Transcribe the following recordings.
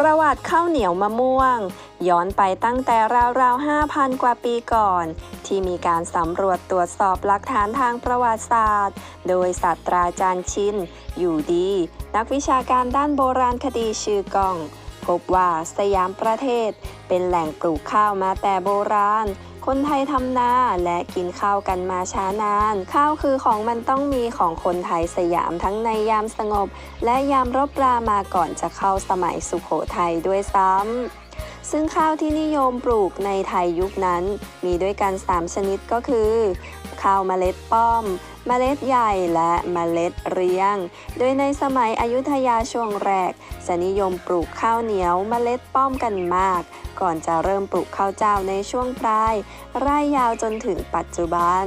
ประวัติข้าวเหนียวมะม่วง ย้อนไปตั้งแต่ราวๆ 5,000 กว่าปีก่อน ที่มีการสำรวจตรวจสอบหลักฐานทางประวัติศาสตร์ โดยศาสตราจารย์ชิน อยู่ดี นักวิชาการด้านโบราณคดีชื่อกอง พบว่าสยามประเทศเป็นแหล่งปลูกข้าวมาแต่โบราณ คนไทยทำนาและกินข้าวกันมาช้านาน ข้าวคือของมันต้องมีของคนไทยสยามทั้งในยามสงบ และยามรบรามาก่อนจะเข้าสมัยสุขโขทัยด้วยซ้ำ ซึ่งข้าวที่นิยมปลูกในไทยยุคนั้น มีด้วยกัน 3 ชนิดก็คือ ข้าวเมล็ดป้อม เมล็ดใหญ่และเมล็ดเรียง โดยในสมัยอยุธยาช่วงแรกจะนิยมปลูกข้าวเหนียวเมล็ดป้อมกันมาก ก่อนจะเริ่มปลูกข้าวเจ้าในช่วงปลายไร่ยาวจนถึงปัจจุบัน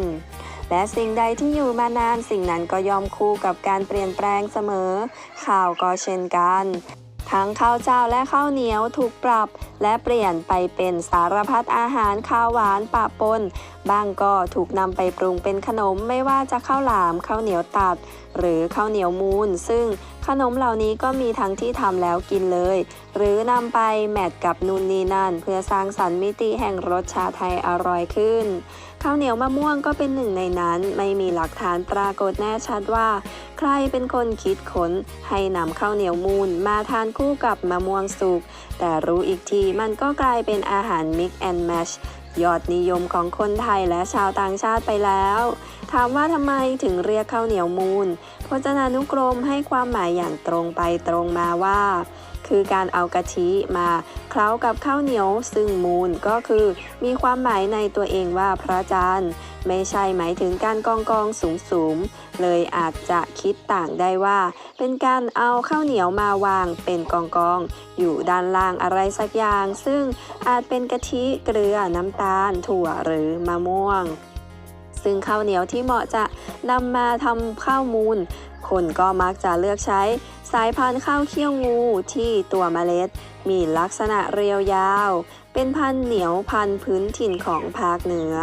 และสิ่งใดที่อยู่มานานสิ่งนั้นก็ยอมคู่กับการเปลี่ยนแปลงเสมอ ข่าวก็เช่นกัน ทั้งข้าวเจ้าและข้าวเหนียวถูกปรับ และเปลี่ยนไปเป็นสารพัดอาหารข้าวหวานปะปนบางก็ถูกนำไปปรุงเป็นขนมไม่ว่าจะข้าวหลามข้าวเหนียวตัด หรือข้าวเหนียวมูนซึ่ง ขนมเหล่านี้ก็มีทั้งที่ทำแล้วกินเลย หรือนำไปแมทกับนูนนีนั่น เพื่อสร้างสรรค์มิติแห่งรสชาติไทยอร่อยขึ้น ข้าวเหนียวมะม่วงก็เป็นหนึ่งในนั้นไม่มีหลักฐานปรากฏแน่ชัดว่า ใครเป็นคนคิดค้นให้นำข้าวเหนียวมูนมาทานคู่กับมะม่วงสุกแต่รู้อีกทีมันก็กลายเป็นอาหาร Mix and Match ยอดนิยมของคนไทยและชาวต่างชาติไปแล้ว ถามว่าทำไมถึงเรียกข้าวเหนียวมูนพจนานุกรมให้ความหมายอย่างตรงไปตรงมาว่า คือการเอากะทิมาเคล้ากับข้าวเหนียว ซึ่งมูลก็คือมีความหมายในตัวเองว่าพระจันทร์ไม่ใช่หมายถึงการกองกองสูงสูงๆเลยอาจจะคิดต่างได้ว่า เป็นการเอาข้าวเหนียวมาวางเป็นกองกองอยู่ด้านล่างอะไรสักอย่าง ซึ่งอาจเป็นกะทิเกลือน้ำตาล ถั่วหรือมะม่วง ซึ่งข้าวเหนียวที่เหมาะจะนำมาทำข้าวมูลคนก็มักจะเลือกใช้ สายพันธุ์ข้าวเขี้ยวงูที่ตัวเมล็ด มีลักษณะเรียวยาว เป็นพันธุ์เหนียวพันธุ์พื้นถิ่นของภาคเหนือ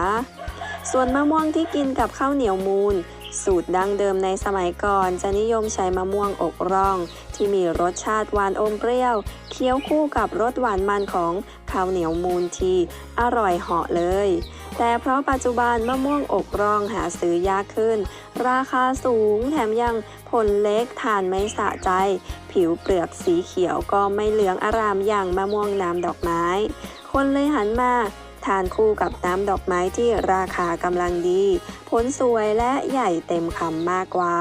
ส่วนมะม่วงที่กินกับข้าวเหนียวมูล สูตรดั้งเดิมในสมัยก่อนจะนิยมใช้มะม่วงอกร่อง ที่มีรสชาติหวานอมเปรี้ยว เคี้ยวคู่กับรสหวานมันของข้าวเหนียวมูลที่อร่อยเหาะเลย แต่เพราะปัจจุบันมะม่วงอกร่องหาซื้อยากขึ้น ราคาสูงแถมยังผลเล็กทานไม่สะใจ ผิวเปลือกสีเขียวก็ไม่เหลืองอารามอย่างมะม่วงน้ำดอกไม้ คนเลยหันมาทานคู่กับน้ำดอกไม้ที่ราคากำลังดี ผลสวยและใหญ่เต็มคำมากกว่า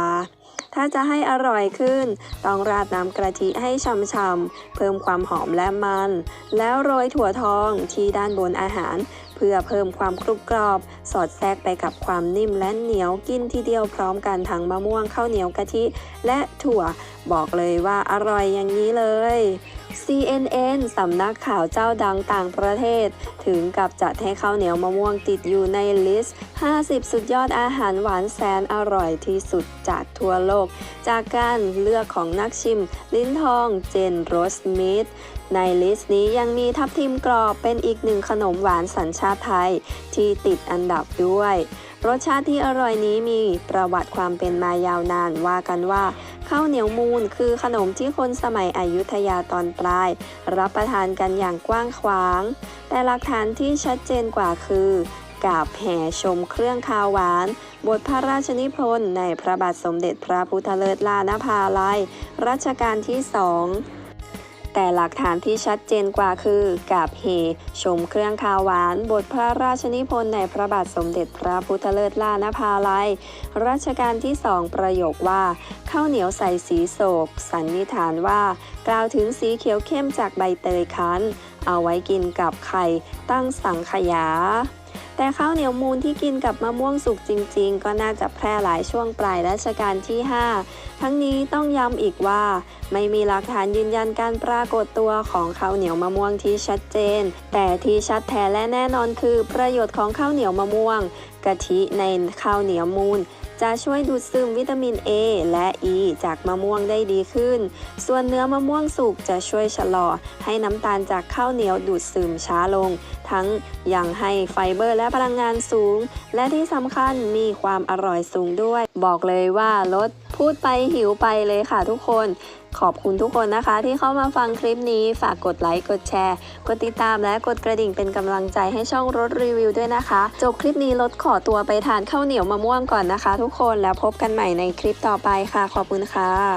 ถ้าจะให้อร่อยขึ้น ต้องราดน้ำกะทิให้ช่ำๆเพิ่มความหอมและมัน แล้วโรยถั่วทองที่ด้านบนอาหาร เพื่อเพิ่มความกรุบกรอบ สอดแทรกไปกับความนิ่มและเหนียวกินทีเดียวพร้อมกันทั้งมะม่วงข้าวเหนียวกะทิและถั่ว บอกเลยว่าอร่อยอย่างนี้เลย CNN สำนักข่าวเจ้าดังต่างประเทศ ถึงกับจัดให้ข้าวเหนียวมะม่วงติดอยู่ในลิสต์ 50 สุดยอดอาหารหวานแสนอร่อยที่สุดจากทั่วโลก จากการเลือกของนักชิม ลิ้นทอง เจนโรสมิธในลิสต์นี้ยังมีทับทิมกรอบเป็นอีกหนึ่งขนมหวานสัญชาติไทย ที่ติดอันดับด้วย รสชาติที่อร่อยนี้มีประวัติความเป็นมายาวนานว่ากันว่า ข้าวเหนียวมูนคือขนมที่คนสมัยอยุธยาตอนปลาย รับประทานกันอย่างกว้างขวาง แต่หลักฐานที่ชัดเจนกว่าคือกาบแห่ชมเครื่องคาวหวาน บทพระราชนิพนธ์ในพระบาทสมเด็จพระพุทธเลิศลานภาลัย รัชกาลที่สอง แต่หลักฐานที่ชัดเจนกว่าคือกาบเฮชมเครื่องคาวหวาน บทพระราชนิพนธ์ในพระบาทสมเด็จพระพุทธเลิศล่านภาลัย รัชกาลที่สองประโยคว่า ข้าวเหนียวใส่สีโศก สันนิษฐานว่า กล่าวถึงสีเขียวเข้มจากใบเตยคั้น เอาไว้กินกับไข่ตั้งสังขยา แต่ข้าวเหนียวมูลที่กินกับมะม่วงสุกจริง ๆ ก็น่าจะแพร่หลายช่วงปลายรัชกาลที่ 5 ทั้งนี้ต้องย้ำอีกว่า ไม่มีหลักฐานยืนยันการปรากฏตัวของข้าวเหนียวมะม่วงที่ชัดเจน แต่ที่ชัดแท้และแน่นอนคือประโยชน์ของข้าวเหนียวมะม่วงกะทิในข้าวเหนียวมูล จะช่วยดูดซึมวิตามิน A และ E จากมะม่วงได้ดีขึ้น ส่วนเนื้อมะม่วงสุกจะช่วยชะลอ ให้น้ำตาลจากข้าวเหนียวดูดซึมช้าลง ทั้งยังให้ไฟเบอร์และพลังงานสูง และที่สำคัญมีความอร่อยสูงด้วย บอกเลยว่าลด พูดไปหิวไปเลยค่ะทุกคน ขอบคุณทุกคนนะคะ ที่เข้ามาฟังคลิปนี้ฝากกดไลค์กดแชร์ กดติดตามและกดกระดิ่งเป็นกำลังใจให้ช่องรถรีวิวด้วยนะคะ จบคลิปนี้รถขอตัวไปทานข้าวเหนียวมะม่วงก่อนนะคะ ทุกคนแล้วพบกันใหม่ในคลิปต่อไปค่ะ ขอบคุณค่ะ